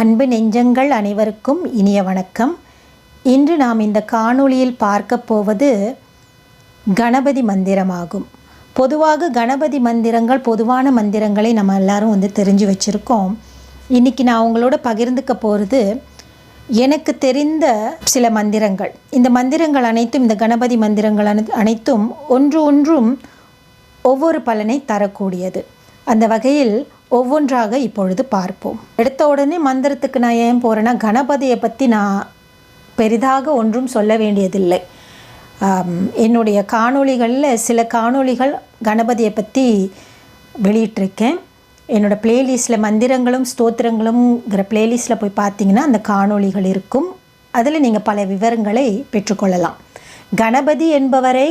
அன்பு நெஞ்சங்கள் அனைவருக்கும் இனிய வணக்கம். இன்று நாம் இந்த காணொளியில் பார்க்க போவது கணபதி மந்திரமாகும். பொதுவாக கணபதி மந்திரங்கள் பொதுவான மந்திரங்களை நம்ம எல்லாரும் வந்து தெரிஞ்சு வச்சுருக்கோம். இன்றைக்கி நான் உங்களோட பகிர்ந்துக்க போகிறது எனக்கு தெரிந்த சில மந்திரங்கள். இந்த மந்திரங்கள் அனைத்தும் இந்த கணபதி மந்திரங்கள் அனை- அனைத்தும் ஒன்று ஒன்றும் ஒவ்வொரு பலனை தரக்கூடியது. அந்த வகையில் ஒவ்வொன்றாக இப்பொழுது பார்ப்போம். எடுத்த உடனே மந்திரத்துக்கு நான் ஏன் போகிறேன்னா கணபதியை பற்றி நான் பெரிதாக ஒன்றும் சொல்ல வேண்டியதில்லை. என்னுடைய காணொளிகளில் சில காணொளிகள் கணபதியை பற்றி வெளியிட்டிருக்கேன். என்னோடய பிளேலிஸ்ட்டில் மந்திரங்களும் ஸ்தோத்திரங்களும்ங்கிற பிளேலிஸ்ட்டில் போய் பார்த்தீங்கன்னா அந்த காணொளிகள் இருக்கும். அதில் நீங்கள் பல விவரங்களை பெற்றுக்கொள்ளலாம். கணபதி என்பவரை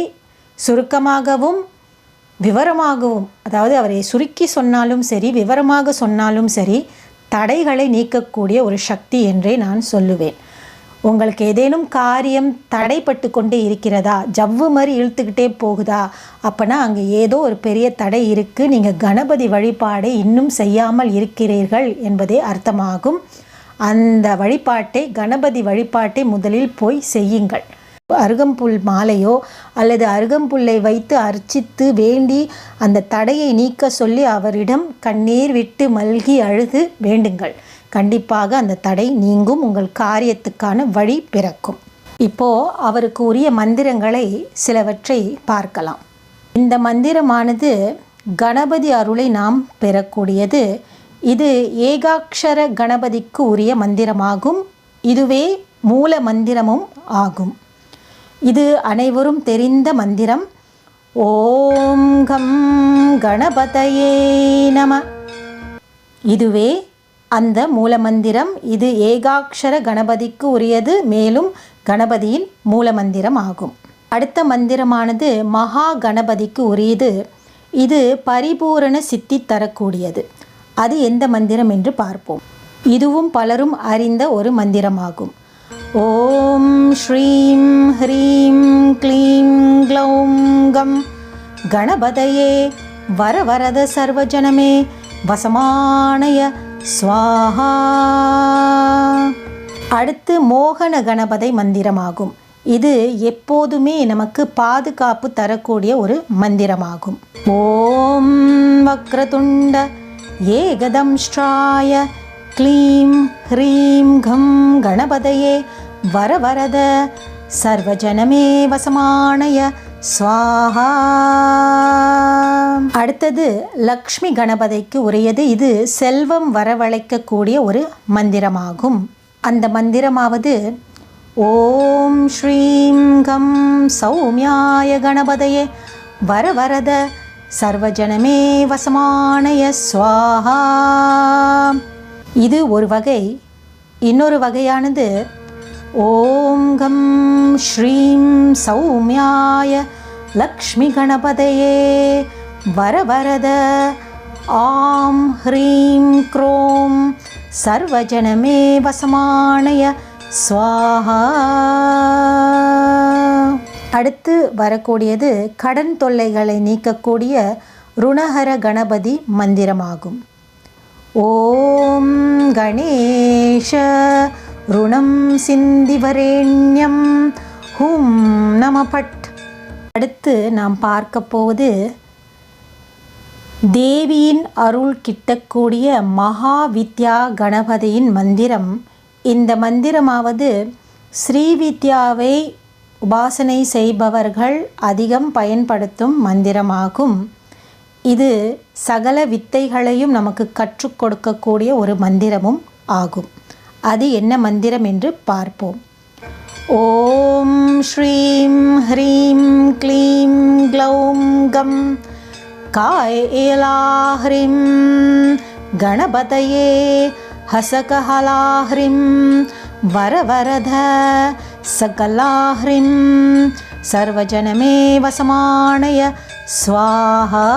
சுருக்கமாகவும் விவரமாகவும் அதாவது அவரை சுருக்கி சொன்னாலும் சரி விவரமாக சொன்னாலும் சரி தடைகளை நீக்கக்கூடிய ஒரு சக்தி என்றே நான் சொல்லுவேன். உங்களுக்கு ஏதேனும் காரியம் தடைப்பட்டு கொண்டே இருக்கிறதா? ஜவ்வு மாதிரி இழுத்துக்கிட்டே போகுதா? அப்போனா அங்கே ஏதோ ஒரு பெரிய தடை இருக்குது நீங்கள் கணபதி வழிபாடை இன்னும் செய்யாமல் இருக்கிறீர்கள் என்பதே அர்த்தமாகும். அந்த வழிபாட்டை கணபதி வழிபாட்டை முதலில் போய் செய்யுங்கள். அருகம்புல் மாலையோ அல்லது அருகம்புல்லை வைத்து அர்ச்சித்து வேண்டி அந்த தடையை நீக்க சொல்லி அவரிடம் கண்ணீர் விட்டு மல்கி அழுது வேண்டுங்கள். கண்டிப்பாக அந்த தடை நீங்கும். உங்கள் காரியத்துக்கான வழி பிறக்கும். இப்போ அவருக்கு உரிய மந்திரங்களை சிலவற்றை பார்க்கலாம். இந்த மந்திரமானது கணபதி அருளை நாம் பெறக்கூடியது. இது ஏகாக்ஷர கணபதிக்கு உரிய மந்திரமாகும். இதுவே மூல மந்திரமும் ஆகும். இது அனைவரும் தெரிந்த மந்திரம். ஓம் கம் கணபதயே நம. இதுவே அந்த மூலமந்திரம். இது ஏகாக்ஷர கணபதிக்கு உரியது மேலும் கணபதியின் மூலமந்திரம் ஆகும். அடுத்த மந்திரமானது மகா கணபதிக்கு உரியது. இது பரிபூரண சித்தி தரக்கூடியது. அது எந்த மந்திரம் என்று பார்ப்போம். இதுவும் பலரும் அறிந்த ஒரு மந்திரமாகும். ஓம் ஸ்ரீம் ஹ்ரீம் क्लीं ग्लौं गं गणपतये வரவரத சர்வஜனமே வசமானய ஸ்வாஹா அடுத்து மோகன கணபதை மந்திரமாகும். இது எப்போதுமே நமக்கு பாதுகாப்பு தரக்கூடிய ஒரு மந்திரமாகும். ஓம் வக்ரதுண்ட ஏகதம்ஷ்டாய க்ளீம் ஹ்ரீம் கம் கணபதையே வரவரத சர்வஜனமே வசமானய ஸ்வாஹா அடுத்தது லக்ஷ்மி கணபதிக்கு உரியது இது செல்வம் வரவழைக்கக்கூடிய ஒரு மந்திரமாகும். அந்த மந்திரமாவது ஓம் ஸ்ரீம் கம் சௌமியாய கணபதயே வரவரத சர்வஜனமே வசமானய ஸ்வாஹா இது ஒரு வகை. இன்னொரு வகையானது ஓம் கம் ஸ்ரீம் சௌமியாய லக்ஷ்மி கணபதயே வரவரத. ஆம் ஹ்ரீம் க்ரோம் சர்வஜனமே வசமானய ஸ்வாஹா அடுத்து வரக்கூடியது கடன் தொல்லைகளை நீக்கக்கூடிய ருணஹர கணபதி மந்திரமாகும். ஓம் கணேஷ ருணம் சிந்திவரேண்யம் ஹூம் நம பட் அடுத்து நாம் பார்க்க போவது தேவியின் அருள் கிட்டக்கூடிய மகா வித்யா கணபதியின் மந்திரம். இந்த மந்திரமாவது ஸ்ரீவித்யாவை உபாசனை செய்பவர்கள் அதிகம் பயன்படுத்தும் மந்திரமாகும். இது சகல வித்தைகளையும் நமக்கு கற்றுக் கொடுக்கக்கூடிய ஒரு மந்திரமும் ஆகும். அது என்ன மந்திரம் என்று பார்ப்போம். ஓம் ஸ்ரீம் ஹ்ரீம் க்ளீம் க்ளௌம் கம் காயேலாஹ்ரிம் கணபதயே ஹசகஹலாஹ்ரிம் வரவரத சகலாஹ்ரிம் சர்வஜனமே வசமானய ஸ்வாஹா.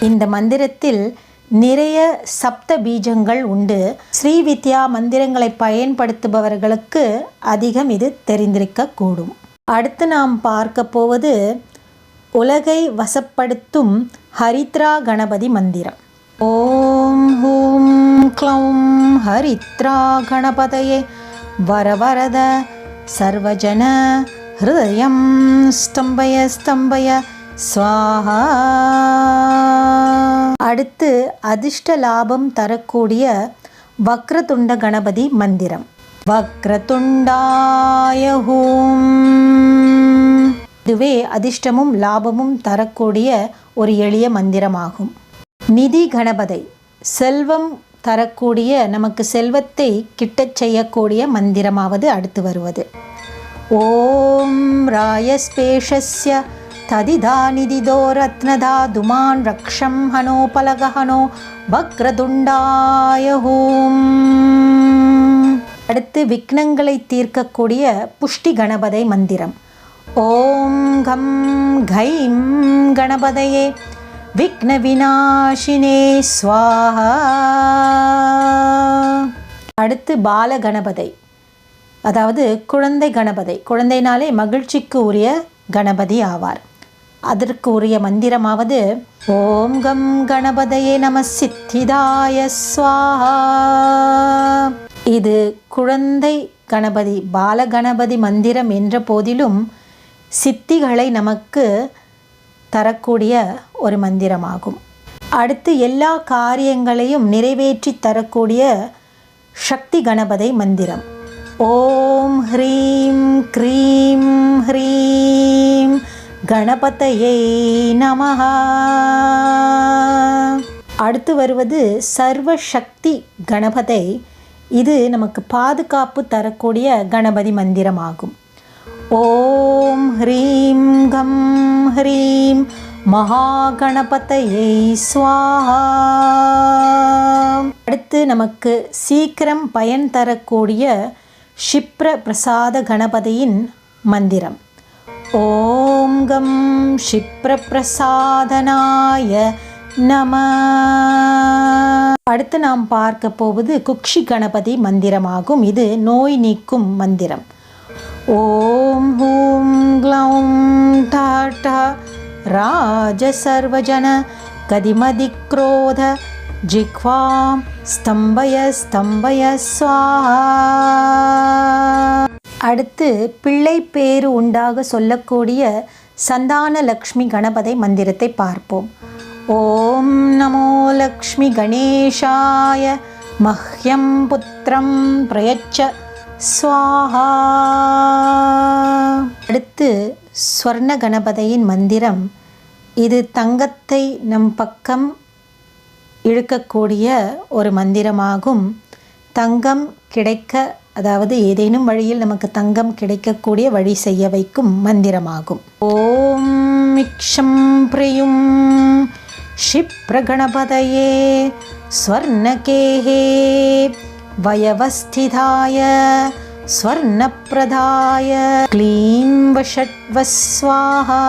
இந்த மந்திரத்தில் நிறைய சப்த பீஜங்கள் உண்டு. ஸ்ரீவித்யா மந்திரங்களை பயன்படுத்துபவர்களுக்கு அதிகம் இது தெரிந்திருக்கக்கூடும். அடுத்து நாம் பார்க்க போவது உலகை வசப்படுத்தும் ஹரித்ரா கணபதி மந்திரம். ஓம் ஹூம் க்ளௌம் ஹரித்ரா கணபதையே. வரவரத சர்வஜன ஹிருதயம் ஸ்தம்பய ஸ்தம்பய. ஸ்வாஹா. அடுத்து அதிர்ஷ்ட லாபம் தரக்கூடிய வக்ரதுண்ட கணபதி மந்திரம். வக்ரதுண்டாய இதுவே அதிர்ஷ்டமும் லாபமும் தரக்கூடிய ஒரு எளிய மந்திரமாகும். நிதி கணபதை செல்வம் தரக்கூடிய நமக்கு செல்வத்தை கிட்டச் செய்யக்கூடிய மந்திரமாவது அடுத்து வருவது. ஓம் ராயஸ்பேஷஸ்ய ததிதா நிதிதோ ரத்னதா துமான் ரக்ஷம் ஹனோ பலகஹனோ அடுத்து விக்னங்களை தீர்க்கக்கூடிய புஷ்டி கணபதை மந்திரம். ஓம் கம் கைம் கணபதையே விக்ன விநாசினே ஸ்வாஹா। அடுத்து பால கணபதை அதாவது குழந்தை கணபதை குழந்தைனாலே மகிழ்ச்சிக்கு உரிய கணபதி ஆவார். அதற்கு உரிய மந்திரமாவது ஓம் கம் கணபதையே நம சித்திதாய ஸ்வாஹா. இது குழந்தை கணபதி பாலகணபதி மந்திரம் என்ற போதிலும் சித்திகளை நமக்கு தரக்கூடிய ஒரு மந்திரமாகும். அடுத்து எல்லா காரியங்களையும் நிறைவேற்றி தரக்கூடிய சக்தி கணபதை மந்திரம். ஓம் ஹ்ரீம் க்ரீம் ஹ்ரீம். கணபதையை நமஹா. அடுத்து வருவது சர்வ சக்தி கணபதை. இது நமக்கு பாதுகாப்பு தரக்கூடிய கணபதி மந்திரமாகும். ஓம் ஹ்ரீம் கம் ஹ்ரீம் மகாகணபதையை ஸ்வாஹா. அடுத்து நமக்கு சீக்கிரம் பயன் தரக்கூடிய ஷிப்ர பிரசாத கணபதியின் மந்திரம். ஓம் கம் ஷிப்ர பிரசாதனாய நம அடுத்து நாம் பார்க்க போவது குக்ஷி கணபதி மந்திரமாகும் இது நோய் நீக்கும் மந்திரம் ஓம் ஹூம் க்ளௌம் டாட்டா ராஜ சர்வஜன கதிமதி क्रोध ஜிக்வாம் ஸ்தம்பய ஸ்தம்பய ஸ்வாஹா அடுத்து பிள்ளை பேறு உண்டாக சொல்லக்கூடிய சந்தான லக்ஷ்மி கணபதை மந்திரத்தை பார்ப்போம். ஓம் நமோ லக்ஷ்மி கணேஷாய மஹ்யம் புத்திரம் பிரயச்ச ஸ்வாஹா. அடுத்து ஸ்வர்ண கணபதியின் மந்திரம் இது தங்கத்தை நம் பக்கம் இழுக்கக்கூடிய ஒரு மந்திரமாகும். தங்கம் கிடைக்க அதாவது ஏதேனும் வழியில் நமக்கு தங்கம் கிடைக்கக்கூடிய வழி செய்ய வைக்கும் மந்திரமாகும் ஓம் மிக்ஷம் பிரியும் क्षिप्रगणपतये स्वर्णकेहे वयवस्थिताय स्वर्णप्रदाय क्लीं वषट्वस्वाहा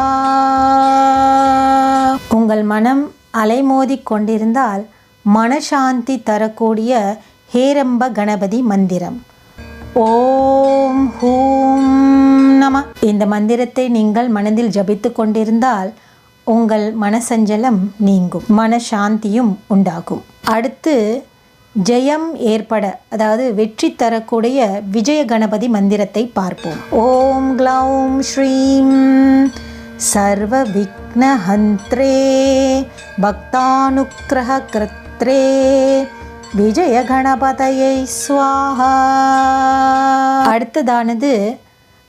உங்கள் மனம் அலைமோதிக் கொண்டிருந்தால் மனசாந்தி தரக்கூடிய ஹேரம்ப கணபதி மந்திரம் ஓம் ஹூம் நம. இந்த மந்திரத்தை நீங்கள் மனதில் ஜபித்து கொண்டிருந்தால் உங்கள் மனசஞ்சலம் நீங்கும் மனசாந்தியும் உண்டாகும். அடுத்து ஜெயம் ஏற்பட அதாவது வெற்றி தரக்கூடிய விஜய கணபதி மந்திரத்தை பார்ப்போம். ஓம் க்ளௌம் ஸ்ரீம் சர்வ விக்னஹந்த்ரே பக்தானுக்கிரக கிருத்ரே விஜய கணபதையை ஸ்வாஹா அடுத்ததானது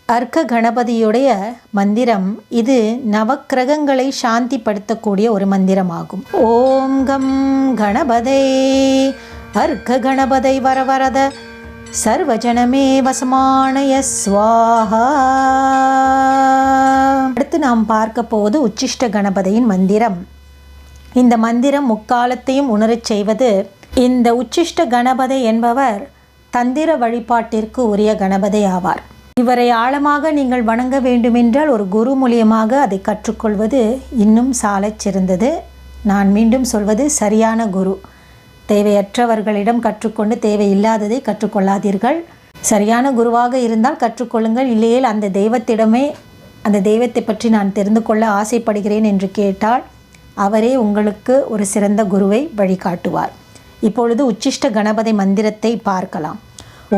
அர்க்க கணபதியுடைய மந்திரம். இது நவக்கிரகங்களை சாந்திப்படுத்தக்கூடிய ஒரு மந்திரமாகும். ஓம் கம் கணபதே. அர்க்க கணபதை வரவரத சர்வஜனமே வசமானய ஸ்வாஹா அடுத்து நாம் பார்க்க போவது உச்சிஷ்ட கணபதியின் மந்திரம். இந்த மந்திரம் முக்காலத்தையும் உணரச் செய்வது இந்த உச்சிஷ்ட கணபதி என்பவர் தந்திர வழிபாட்டிற்கு உரிய கணபதி ஆவார். இவரை ஆழமாக நீங்கள் வணங்க வேண்டுமென்றால் ஒரு குரு மூலியமாக அதை கற்றுக்கொள்வது இன்னும் சாலச் சிறந்தது. நான் மீண்டும் சொல்வது சரியான குரு. தேவையற்றவர்களிடம் கற்றுக்கொண்டு தேவையில்லாததை கற்றுக்கொள்ளாதீர்கள். சரியான குருவாக இருந்தால் கற்றுக்கொள்ளுங்கள். இல்லையேல் அந்த தெய்வத்திடமே அந்த தெய்வத்தை பற்றி நான் தெரிந்து கொள்ள ஆசைப்படுகிறேன் என்று கேட்டால் அவரே உங்களுக்கு ஒரு சிறந்த குருவை வழிகாட்டுவார். இப்பொழுது உச்சிஷ்ட கணபதி மந்திரத்தை பார்க்கலாம்.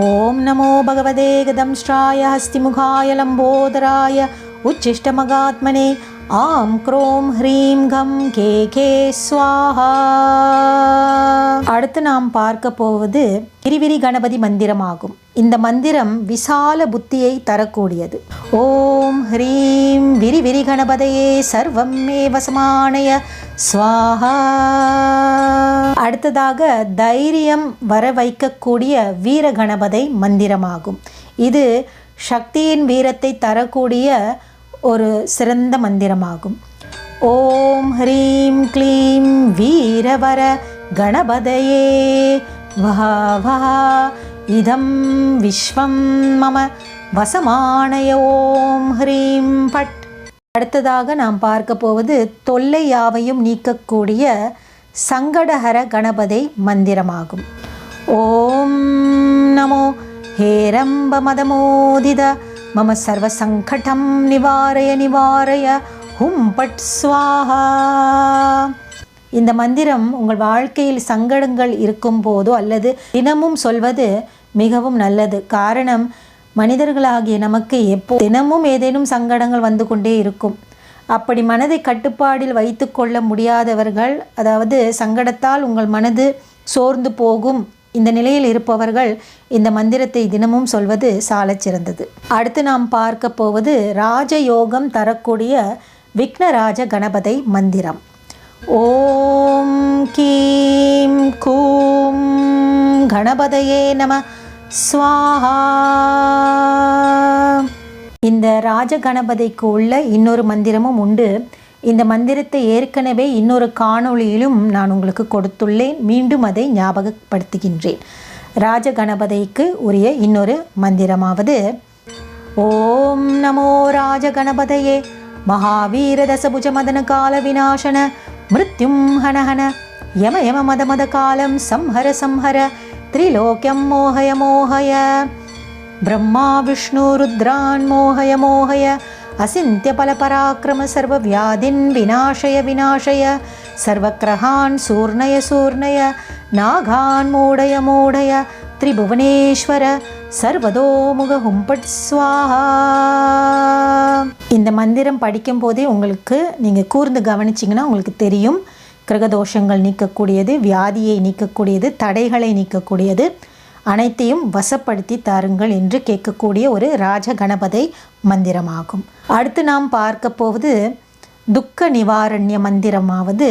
ஓம் நமோ பகவதே கதம்ஸ்ராய ஹஸ்திமுகாய லம்போதராய உச்சிஷ்டமகாத்மனே ஆம் க்ரோம் ஹ்ரீம் கம் கே கே ஸ்வாஹா. அடுத்து நாம் பார்க்க போவது விரிவிரி கணபதி மந்திரமாகும். இந்த மந்திரம் விசால புத்தியை தரக்கூடியது. ஓம் ஹ்ரீம் விரிவிரி கணபதையே சர்வம் மே வசமானய ஸ்வாஹா. அடுத்ததாக தைரியம் வர வைக்கக்கூடிய வீர கணபதை மந்திரமாகும். இது சக்தியின் வீரத்தை தரக்கூடிய ஒரு சிறந்த மந்திரமாகும். ஓம் ஹ்ரீம் க்ளீம் வீரவர கணபதையே வா வா இதம் விஸ்வம் மம வசமானய ஓம் ஹ்ரீம் பட். அடுத்ததாக நாம் பார்க்க போவது தொல்லை யாவையும் நீக்கக்கூடிய சங்கடஹர கணபதை மந்திரமாகும். ஓம் நமோ ஹேரம்ப மதமோதித மம சர்வ சங்கடம் நிவாரய நிவாரய ஹும் பட் ஸ்வாஹா. இந்த மந்திரம் உங்கள் வாழ்க்கையில் சங்கடங்கள் இருக்கும் போதோ அல்லது தினமும் சொல்வது மிகவும் நல்லது. காரணம் மனிதர்களாகிய நமக்கு எப்போ தினமும் ஏதேனும் சங்கடங்கள் வந்து கொண்டே இருக்கும். அப்படி மனதை கட்டுப்பாடில் வைத்து கொள்ள முடியாதவர்கள் அதாவது சங்கடத்தால் உங்கள் மனது சோர்ந்து போகும் இந்த நிலையில் இருப்பவர்கள் இந்த மந்திரத்தை தினமும் சொல்வது சாலச் சிறந்தது. அடுத்து நாம் பார்க்க போவது ராஜயோகம் தரக்கூடிய விக்னராஜ கணபதை மந்திரம். ஓம் கீம் கூம் கணபதையே நம. ஸ்வாஹா. இந்த ராஜ கணபதிக்கு உள்ள இன்னொரு மந்திரமும் உண்டு. இந்த மந்திரத்தை ஏற்கனவே இன்னொரு காணொளியிலும் நான் உங்களுக்கு கொடுத்துள்ளேன். மீண்டும் அதை ஞாபகப்படுத்துகின்றேன். ராஜ கணபதிக்கு உரிய இன்னொரு மந்திரமாவது ஓம் நமோ ராஜ கணபதையே மகாவீர தசபுஜ மதன கால விநாசன. मृत्युं हन हन। यमयमदमदकालं संहर संहर। त्रिलोक्यं मोहय मोहय। ब्रह्मा विष्णुरुद्रान् मोहय मोहय। असिन्त्यपलपराक्रम सर्वव्याधिन् विनाशय विनाशय। सर्वग्रहान् सूर्णय सूर्णय। नागान् मूढय मूढय திரிபுவனேஸ்வர சர்வதோமுக ஹும்பட் ஸ்வாஹா இந்த மந்திரம் படிக்கும் போதே உங்களுக்கு நீங்கள் கூர்ந்து கவனிச்சிங்கன்னா உங்களுக்கு தெரியும். கிரகதோஷங்கள் நீக்கக்கூடியது வியாதியை நீக்கக்கூடியது தடைகளை நீக்கக்கூடியது. அனைத்தையும் வசப்படுத்தி தாருங்கள் என்று கேட்கக்கூடிய ஒரு ராஜ கணபதை மந்திரமாகும். அடுத்து நாம் பார்க்க போவது துக்க நிவாரண்ய மந்திரமாவது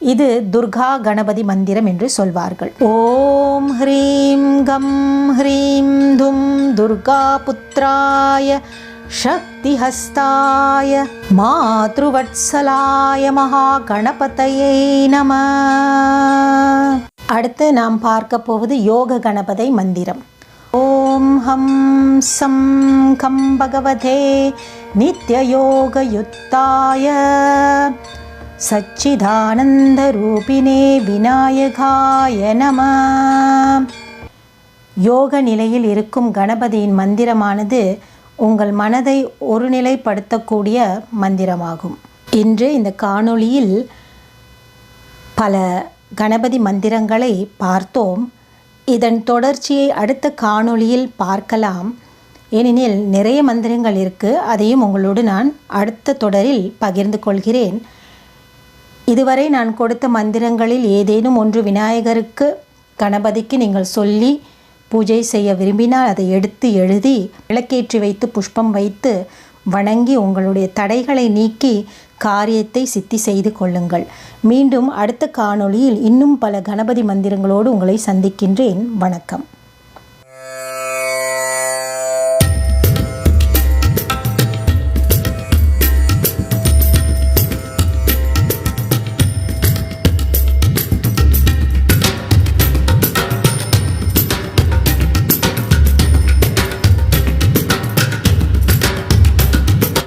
இது துர்கா கணபதி மந்திரம் என்று சொல்வார்கள். ஓம் ஹ்ரீம் கம் ஹ்ரீம் தும் துர்கா புத்திராய சக்திஹஸ்தாய மாத்ருவத்சலாய மகா கணபதையே நம. அடுத்து நாம் பார்க்க போவது யோக கணபதி மந்திரம். ஓம் ஹம் சம் கம் பகவதே நித்ய யோக யுத்தாய சச்சிதானந்தரூபினே விநாயகாய நம. யோக நிலையில் இருக்கும் கணபதியின் மந்திரமானது உங்கள் மனதை ஒருநிலைப்படுத்தக்கூடிய மந்திரமாகும். இன்று இந்த காணொளியில் பல கணபதி மந்திரங்களை பார்த்தோம். இதன் தொடர்ச்சியை அடுத்த காணொளியில் பார்க்கலாம். ஏனெனில் நிறைய மந்திரங்கள் இருக்குது அதையும் உங்களோடு நான் அடுத்த தொடரில் பகிர்ந்து கொள்கிறேன். இதுவரை நான் கொடுத்த மந்திரங்களில் ஏதேனும் ஒன்று விநாயகருக்கு கணபதிக்கு நீங்கள் சொல்லி பூஜை செய்ய விரும்பினால் அதை எடுத்து எழுதி விளக்கேற்றி வைத்து புஷ்பம் வைத்து வணங்கி உங்களுடைய தடைகளை நீக்கி காரியத்தை சித்தி செய்து கொள்ளுங்கள். மீண்டும் அடுத்த காணொளியில் இன்னும் பல கணபதி மந்திரங்களோடு உங்களை சந்திக்கின்றேன். வணக்கம்.